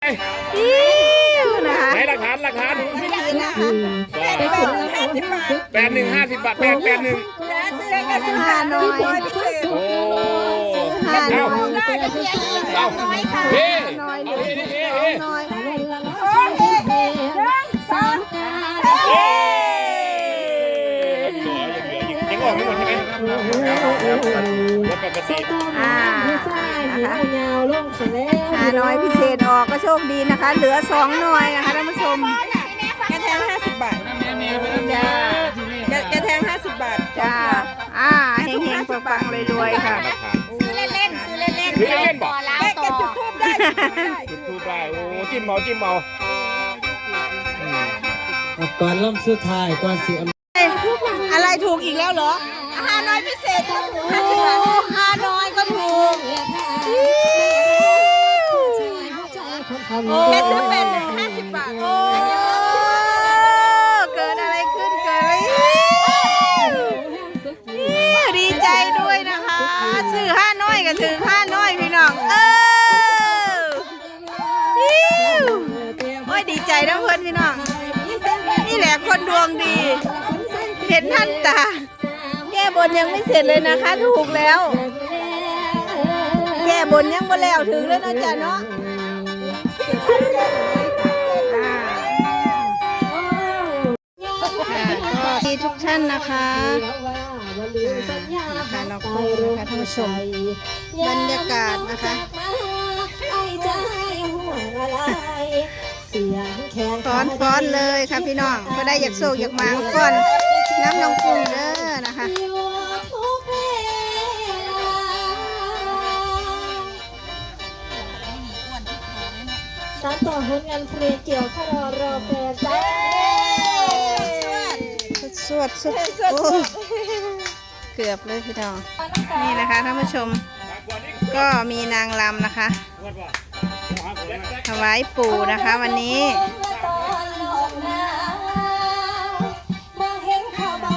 ไหนหลักฐานหลักฐานแปดหนึ่งห้าสิบบาทแปดแปดหนึ่งโอ้เอาเอาเฮ้อาเฮ้เฮ้เฮ้ยังออกไม่หมดใช่ติ อ่ายาวลงเสร็จแล้ว น้อยพิเศษออกก็โชคดีนะคะ เหลือสองน้อยนะคะท่านผู้ชมกระแทงห้าสิบบาทจ้ากระแทงห้าสิบบาทจ้าอ่าเฮงๆปังๆรวยๆค่ะ ซื้อเล่นๆซื้อเล่นๆซื้อเล่นๆบอกแม่เก็บจุดทูบได้จุดทูบได้ โอ้จิ้มเมาจิ้มเมาก่อนล่ำสุดท้ายก่อนสิอำอะไรถูกอีกแล้วเหรอห้าน้อยพิเศษก็ถูกห้าสิบบาทห้าน้อยก็ถูก แค่ซื้อเป็นหนึ่งห้าสิบบาท โอ้เกิดอะไรขึ้นเกิดอะไรขึ้นดีใจด้วยนะคะซื้อห้าน้อยก็ถือห้าน้อยพี่น้องเอออิ๊วโอ้ยดีใจนะเพื่อนพี่น้อง นี่แหละคนดวงดี เห็นท่านตา แก้บนยังไม่เสร็จเลยนะคะ ถูกแล้ว แก้บนยังบ่แล้วถึงแล้วนะจ๊ะเนาะก็ ดีทุกท่านนะคะนะคะเราก็นะคะท่านผู้ชมบรรยากาศนะคะฟ้อนฟ้อนเลยค่ะพี่น้องก็ได้อยากโศกอยากหมางฟ้อนน้ำนองกุ้งเด้อ สานต่อผลงานเพลงเกี่ยวข้าวรอแฟนจ้าสวดสุดโอ้เกือบเลยพี่น้อง นี่นะคะท่านผู้ชม ก็มีนางรำนะคะถวายปู่นะคะวันนี้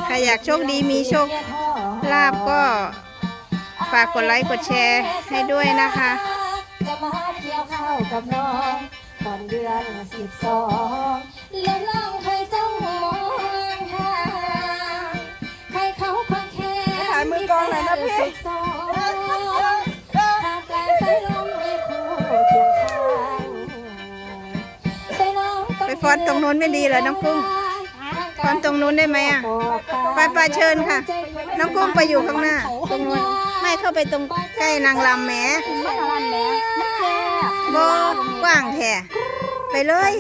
ใครอยากโชคดีมีโชคลาบก็ฝากกดไลค์กดแชร์ให้ด้วยนะคะ จะมาเกี่ยวข้าวกับน้องตอน เดือนสิบสองและน้องเคยจ้องมองหาให้เขาควงแค่ถ่ายมือกองหน่อยนะพี่สิบสองหากกลางสายลมมีคู่เคียงข้างไปฟ้อนตรงนู้นไม่ดีเหรอน้องกุ้งฟ้อนตรงนู้นได้ไหมอะไปไปเชิญค่ะ น้องกุ้งไปอยู่ข้างหน้า ตรงนู้นไม่เข้าไปตรงใกล้นางรำแหม บกว้างแท้ไปเลย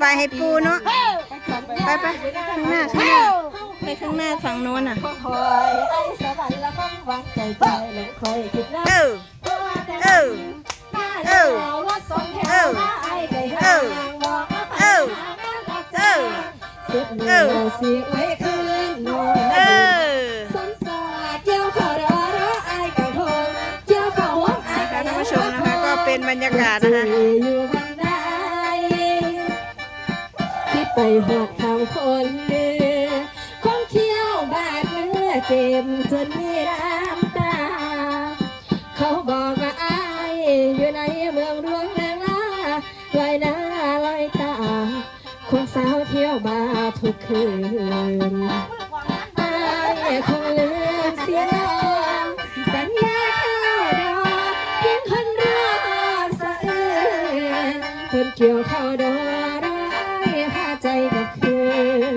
ไปให้ปูเนาะ ไปไปข้างหน้าข้างหน้าไปข้างหน้าฝั่งโน้นอะคอยไอ้สวรรค์ละคงหวังใจใจหลงคอยคิดนะเออเออเออเออเออเออเออ เป็นบรรยากาศนะคะอยู่บันไดคิดไปหอดคำคนเนื้อคนเที่ยวบาดเนื้อเจ็บจนมีน้ำตา เขาบอกว่าอายอยู่ในเมืองรวงนางลาลอยหน้าลอยตาคนสาวเที่ยวบาร์ทุกคืน เกี่ยวเข้าดอกร้อยพาใจกับคืน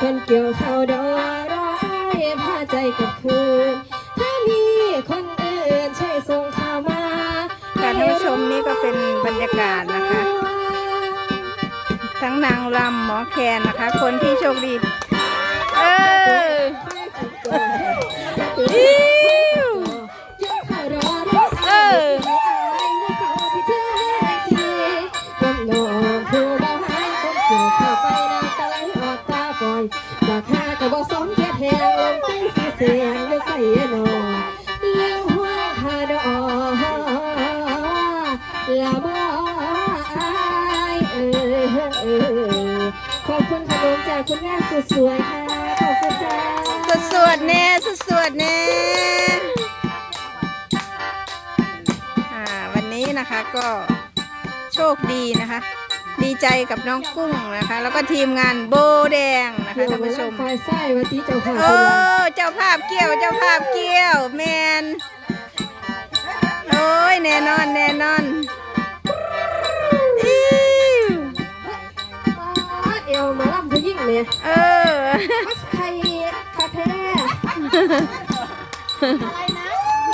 คนเกี่ยวเข้าดอกร้อยพาใจกับคืนถ้ามีคนอื่นช่วยส่งข่าวมาค่ะท่านผู้ชมนี่ก็เป็นบรรยากาศนะคะ ทั้งนางรำหมอแคนนะคะ คนที่โชคดี เออ สวยค่ะขอบคุณค่ะสดสวดๆแน่สดสวดๆแน่อ่าวันนี้นะคะก็โชคดีนะคะ ดีใจกับน้องกุ้งนะคะ แล้วก็ทีมงานโบแดงนะคะท่านผู้ชม ไฟไส้วันที่เจ้าค่ะโอ้เจ้าภาพเกี่ยวเจ้าภาพเกี่ยวแมนโอ้ยแน่นอนแน่นอน ผู้หญิงเนี่ยเออมักใครคาแท้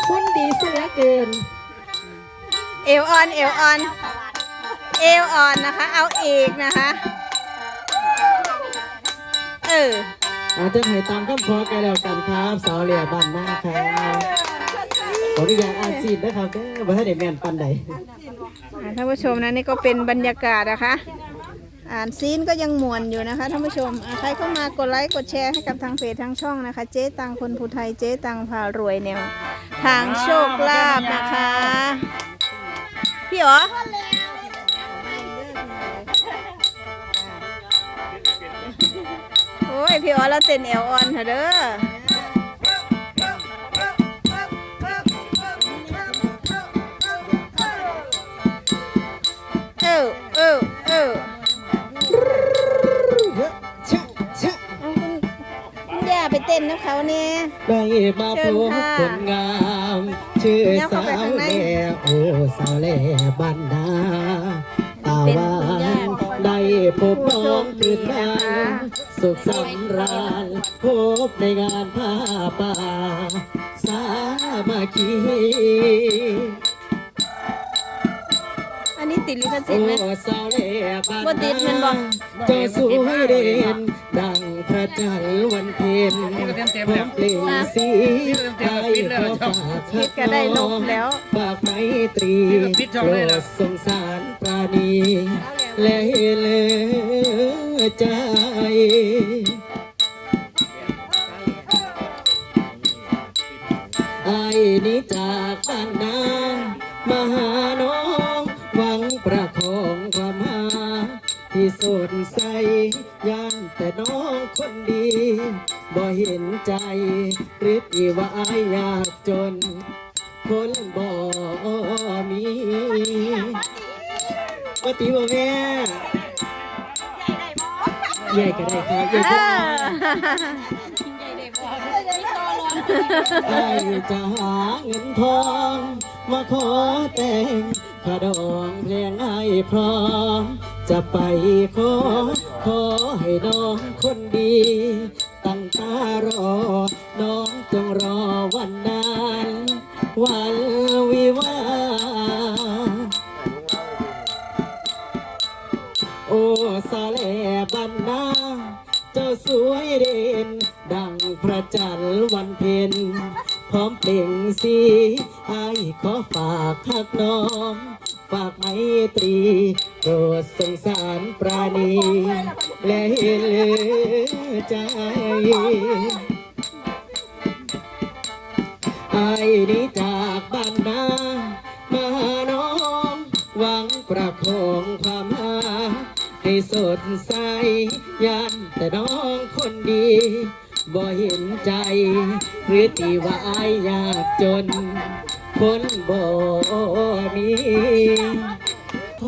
คุณดีเสียเกิน เอวออน เอวออน เอวออนนะคะ เอาอีกนะคะ เอออาจจะให้ตามคำขอกันแล้วกันครับ สาวเหลี่ยบ้านหน้าครับขออนุญาตอ่านซีนนะครับเด้อบ่ให้ได้แม่นปันใดอ่าท่านผู้ชมนะนี่ก็เป็นบรรยากาศนะคะ อ่านซีนก็ยังมวนอยู่นะคะท่านผู้ชมใครเข้ามากดไลค์กดแชร์ให้กับทางเพจทางช่องนะคะ เจ๊ตังคนภูไทยเจ๊ตังพารวยแนวทางโชคลาภนะคะ พี่อ๋อโอ้ยพี่อ๋อเราเต้นเอวออนเถอะเด้อเออเออเออ เต้นนะเขาเนี่ยได้มาพบคนงาม ชื่อสาวแล่โอ้สาวแล่บ้านนาตาหวานได้พบน้องตื่นนาสุขสำราญพบในงานผ้าป่า สามัคคี อันนี้ติดลิขสิทโอ้ธิ์ไหมสาวแหล่บ้านบ่ติดแม่นบ่เจะสวยเด่นดังพระจันทร์วันเพ็ญพร้อมเปล่งสีไทยขอฝากคิดก็ได้ลบแล้วฝากไมตรีโปรดสงสารปราณีและเหลือใจไอ้นี้จาก ดใสยันแต่น้องคนดี บ่เห็นใจหรือที่ว่าอายยากจน คนบ่มีปฏิบ่แม่ใหญ่ก็ได้ครับใหญ่เอก็ได้อไอ้จะหาเงินทองมาขอแต่ง ขดองเพลงให้พร้อม จะไปขอ ขอให้น้องคนดี ตั้งตารอ น้องจงรอวันนั้นวันวิวา โอ้สาแลบันนาเจ้าสวยเด่น ดังพระจันทร์วันเพ็ญพร้อมเปล่งสีไอ้ขอฝากหักน้อง ฝากไมตรีโปรดสงสารปราณี และเห็นเหลือใจไอ้นี้จากบ้านนามาหาน้องหวังประคองความหาให้สดใสยันแต่น้องคนดีบ่เห็นใจ หรือตีว่าอายยากจน คนบ่มี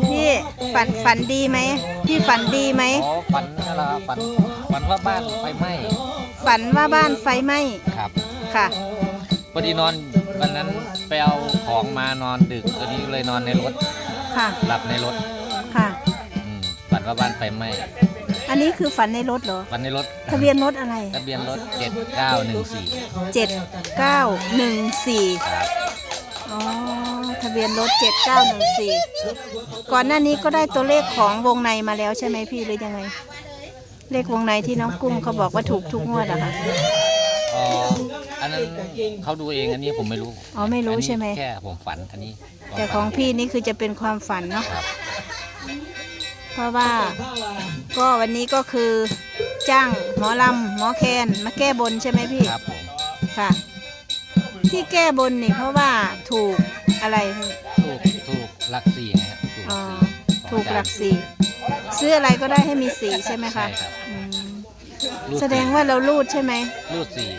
พี่ฝันฝันดีไหมพี่ฝันดีไหมอ๋อฝันอะไรครับฝันฝันว่าบ้านไฟไหม้ฝันว่าบ้านไฟไหม้ครับค่ะพอดีนอนวันนั้นไปเอาของมานอนดึกตอนนี้เลยนอนในรถค่ะ หลับในรถค่ะอืมฝันว่าบ้านไฟไหม้อันนี้คือฝันในรถเหรอฝันในรถทะเบียนรถอะไรทะเบียนรถ7914เจ็ดเก้าหนึ่งสี่ครับอ๋อ ทะเบียนรถเจ็ดเก้าหนึ่งสี่ก่อนหน้านี้ก็ได้ตัวเลขของวงในมาแล้วใช่ไหมพี่หรือยังไง เลขวงในที่น้องกุ้งเขาบอกว่าถูกทุกงวดอะค่ะ อ๋อ อันนั้นเขาดูเองอันนี้ผมไม่รู้อ๋อไม่รู้อันนี้ใช่ไหม แค่ผมฝันอันนี้ความแต่ฝันของพี่นี่คือจะเป็นความฝันเนาะครับเพราะว่าก็วันนี้ก็คือจ้างหมอลำหมอแคนมาแก้บนใช่ไหมพี่ ครับผม ค่ะ ที่แก้บนนี่เพราะว่าถูกอะไรพี่ถูกถูกหลักสี่นะครับถูกอ๋อสี่ถูกหลักสี่ซื้ออะไรก็ได้ให้มีสีใช่ไหมคะใช่ครับอืมรูแสดงว่าเรารูดใช่ไหมรูดสี่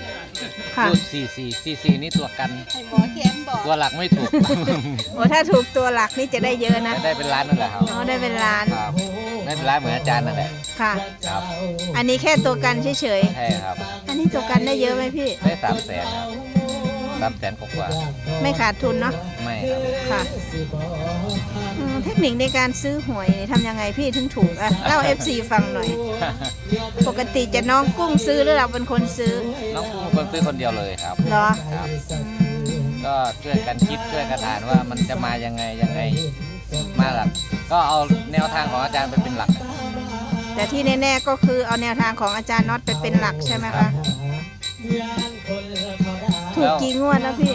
ค่ะค่ะรูดสี่สี่สี่สี่นี่ตัวกัน ให้หมอแคมบอกตัวหลักไม่ถูกโอ้ถ้าถูกตัวหลักนี่จะได้เยอะนะได้เป็นล้านนั่นแหละครับอ๋อได้เป็นล้านครับได้เป็นล้านเหมือนอาจารย์นั่นแหละค่ะ ครับอันนี้แค่ตัวกันเฉยใช่ครับ ๆอันนี้ตัวกันได้เยอะไหมพี่ ได้สามแสนครับ สามแสนกว่าไม่ขาดทุนเนาะๆไม่ครับค่ะอืมเทคนิคในการซื้อหวยนี่ทำยังไงพี่ถึงถูกอะเล่า FC ฟังหน่อย ปกติจะน้องกุ้งซื้อหรือเราเป็นคนซื้อน้องกุ้งเป็นคนซื้อคนเดียวเลยครับเหรอครับ ก็ช่วยกันคิดช่วยกันอ่านว่ามันจะมายังไงยังไงมาหลัก ก็เอาแนวทางของอาจารย์ไปเป็นหลักแต่ที่แน่ๆก็คือเอาแนวทางของอาจารย์น็อตไปเป็นหลักใช่ไหมคะ ถูกกี่งวดแล้วพี่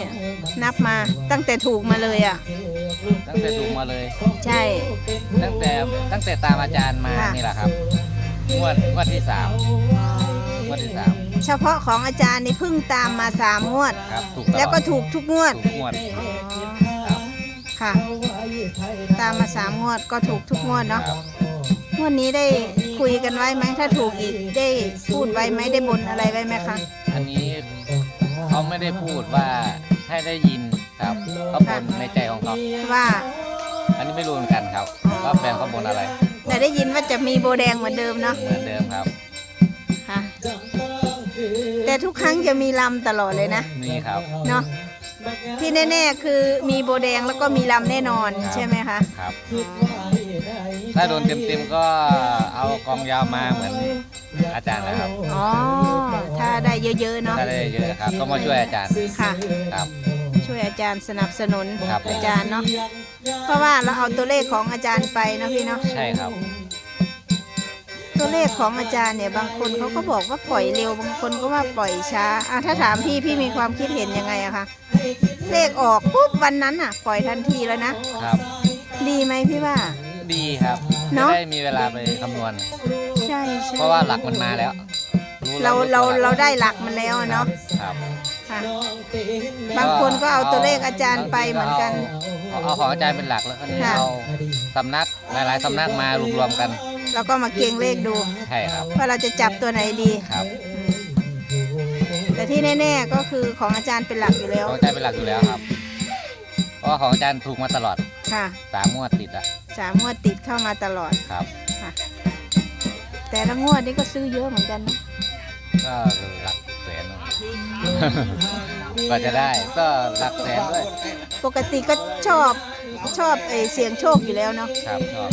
นับมาตั้งแต่ถูกมาเลยอะ ตั้งแต่ดูมาเลย ใช่ ตั้งแต่ตั้งแต่ตามอาจารย์มาค่ะ นี่แหละครับงวดงวดที่สามงวดที่สามเฉพาะของอาจารย์นี่เพิ่งตามมาสามงวด ครับถูกตลอดแล้วก็ถูกทุกงวด ถูกงวดครับค่ะ ตามมาสามงวดก็ถูกทุกงวดเนาะครับงวดนี้ได้คุยกันไว้ไหมถ้าถูกอีกได้พูดไว้ไหมได้บนอะไรไว้ไหมคะ อันนี้ เขาไม่ได้พูดว่าให้ได้ยินครับเขาบนในใจของเขาว่า อันนี้ไม่รู้เหมือนกันครับว่าแฟนเขาบนอะไร แต่ได้ยินว่าจะมีโบแดงเหมือนเดิมเนาะเหมือนเดิมครับค่ะแต่ทุกครั้งจะมีลำตลอดเลยนะนี่ครับเนาะที่แน่ๆคือมีโบแดงแล้วก็มีลำแน่นอนใช่ไหมคะครับ ถ้าโดนเต็มๆก็เอากองยาวมาเหมือน อาจารย์นะครับอ๋อ ถ้าได้เยอะๆเนาะ ถ้าได้เยอะครับ ก็มาช่วยอาจารย์ค่ะ ครับ ช่วยอาจารย์สนับสนุนครับผม อาจารย์เนาะ เพราะว่าเราเอาตัวเลขของอาจารย์ไปเนาะพี่เนาะ ใช่ครับ ตัวเลขของอาจารย์เนี่ยบางคนเขาก็บอกว่าปล่อยเร็วบางคนก็ว่าปล่อยช้าอะถ้าถามพี่พี่มีความคิดเห็นยังไงอะคะ เลขออกปุ๊บวันนั้นอะปล่อยทันทีแล้วนะ ครับ ดีไหมพี่ว่า ดีครับเนจะอะ ได้มีเวลาไปคำนวณ ใช่ใช่เพราะว่าหลักมันมาแล้วเราแล้วเราเราได้หลักมันแล้วอะเนาะครับค่ะบางคนก็เอาตัวเลขอาจารย์ไปเหมือนกัน เอาเอาของอาจารย์เป็นหลักแล้วก็นี่ค่ะ เอาสำนักหลาย ๆสำนักมารวมๆกันแล้วก็มาเก่งเลขดู ใช่ครับว่าเราจะจับตัวไหนดี ครับแต่ที่แน่ ๆ ก็คือของอาจารย์เป็นหลักอยู่แล้วของอาจารย์เป็นหลักอยู่แล้วครับ เพราะว่าของอาจารย์ถูกมาตลอด ค่ะสามงวดติดอะสามงวดติดเข้ามาตลอดครับค่ะ แต่ละงวดนี่ก็ซื้อเยอะเหมือนกันนะก็หลักแสนกว่าจะได้ก็หลักแสนด้วยปกติก็ชอบชอบเออเสียงโชคอยู่แล้วเนาะครับชอบ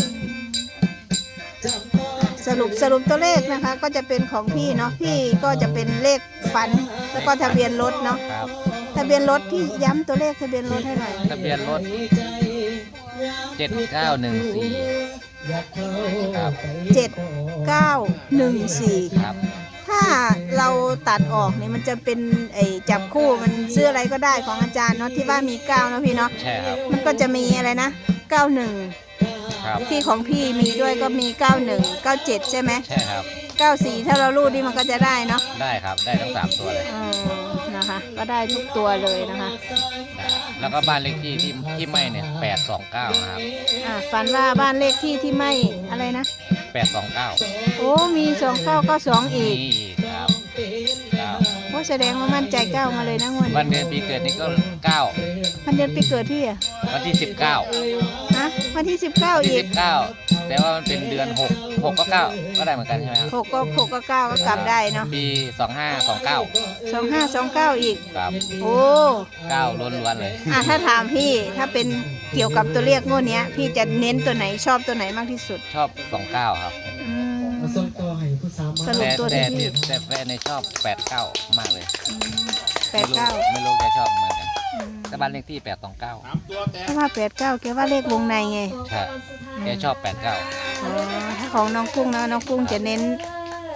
สรุปสรุปตัวเลขนะคะ ก็จะเป็นของพี่เนาะพี่ก็จะเป็นเลขฝัน แล้วก็ทะเบียนรถเนาะครับทะเบียนรถพี่ย้ำตัวเลขทะเบียนรถให้หน่อยทะเบียนรถ เจ็ดเก้าหนึ่งสี่ครับเจ็ดเก้าหนึ่งสี่ครับถ้าเราตัดออกเนี่ยมันจะเป็นไอ้จับคู่มันซื้ออะไรก็ได้ของอาจารย์เนาะที่ว่ามีเก้าเนาะพี่เนาะใช่ครับมันก็จะมีอะไรนะเก้าหนึ่งครับที่ของพี่มีด้วยก็มีเก้าหนึ่งเก้าเจ็ดใช่ไหมใช่ครับเก้าสี่ถ้าเรารูดนี่มันก็จะได้เนาะได้ครับได้ทั้งสามตัวเลยอืม นะคะ ก็ได้ทุกตัวเลยนะคะได้แล้วก็บ้านเลขที่ที่ที่ไม่เนี่ยแปดสองเก้านะครับอ่าฝันว่าบ้านเลขที่ที่ไม่อะไรนะแปดสองเก้าโอ้มีสองเก้าก็สองอีก นี่ครับครับโอ้ แสดงว่ามั่นใจเก้ามาเลยนะงวดวันนี้เดือนปีเกิดนี่ก็เก้ามันเดือนปีเกิดพี่อะวันที่สิบเก้าฮะวันที่สิบเก้าวันที่อีสิกบเก้าแต่ว่ามันเป็นเดือนหกหกก็เก้าก็ได้เหมือนกันใช่ไหมครับหกก็หกก็เก้าก็กลับได้เนาะปีสองห้าสองเก้าสองห้าสองเก้าอีก ครับโอ้เก้าล้วนๆเลยอะถ้าถามพี่ถ้าเป็นเกี่ยวกับตัวเลขงวดเนี้ย พี่จะเน้นตัวไหนชอบตัวไหนมากที่สุดชอบสองเก้าครับ อืม ส่งต่อให้ผู้ สามารถสรุปแต่ตัวแต่ที่ที่แต่แฟนในชอบแปดเก้ามากเลยแปดเก้าไม่รู้ไม่รู้แกชอบเหมือนกันแต่บ้านเลขที่แปดสองเก้าสามตัวแตกถ้าว่าแปดเก้าแกว่าเลขวงในไงใช่แกชอบแปดเก้าอ๋อถ้าของน้องกุ้งนะน้องกุ้งจะเน้น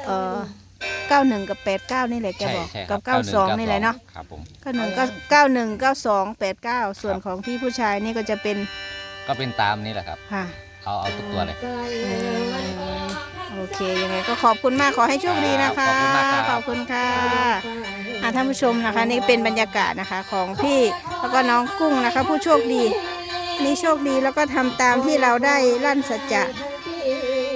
เอ่อเก้าหนึ่งกับแปดเก้านี่แหละแกใช่บอกใช่คกัรับบเก้าสองนี่แหละเนาะครับผม เก้าหนึ่งก็เก้าหนึ่งเก้าสองแปดเก้าส่วนของพี่ผู้ชายนี่ก็จะเป็นก็เป็นตามนี้แหละครับ ค่ะ เอาเอาทุกตัวเลย โอเคยังไงก็ขอบคุณมากขอให้โชคดีนะคะขอบคุณมากครับขอบคุณค่ะอะท่านผู้ชมนะคะ นี่เป็นบรรยากาศนะคะของพี่แล้วก็น้องกุ้งนะคะ ผู้โชคดีนี่โชคดีแล้วก็ทำตามที่เราได้ลั่นสัจจะ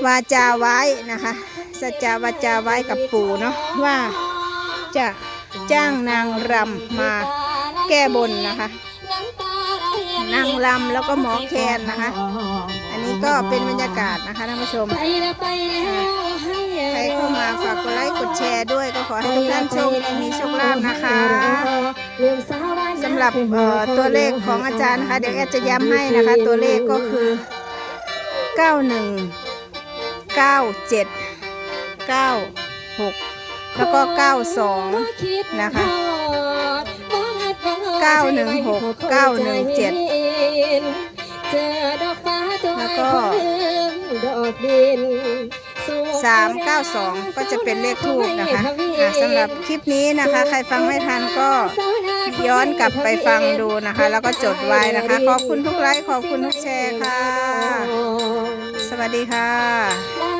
วาจาไว้นะคะ สัจจะวาจาไว้กับปู่เนาะว่าจะจ้างนางรำมาแก้บนนะคะ นางรำแล้วก็หมอแคนนะคะอันนี้ ก็เป็นบรรยากาศนะคะท่านผู้ชม ไปแล้วไปแล้วให้ใครเข้ามาฝากกดไลค์กดแชร์ด้วยก็ขอให้ทุกท่านโชคดีมีโชคลาภนะคะเรื่องสาวบ้านสำหรับเอ่อตัวเลขของอาจารย์นะคะ เดี๋ยวแอดจะย้ำให้นะคะ ตัวเลขก็คือ 91 97 96 แล้วก็ 92 นะคะ 916 917 เจอดอกฟ้าตัวแล้วก็ดอกดิน392ก็จะเป็นเลขทูบนะคะอะสำหรับคลิปนี้นะคะ ใครฟังไม่ทันก็ย้อนกลับไปฟังดูนะคะ แล้วก็จดไว้นะคะ ขอบคุณทุกไลค์ขอบคุณทุกแชร์ค่ะ สวัสดีค่ะลา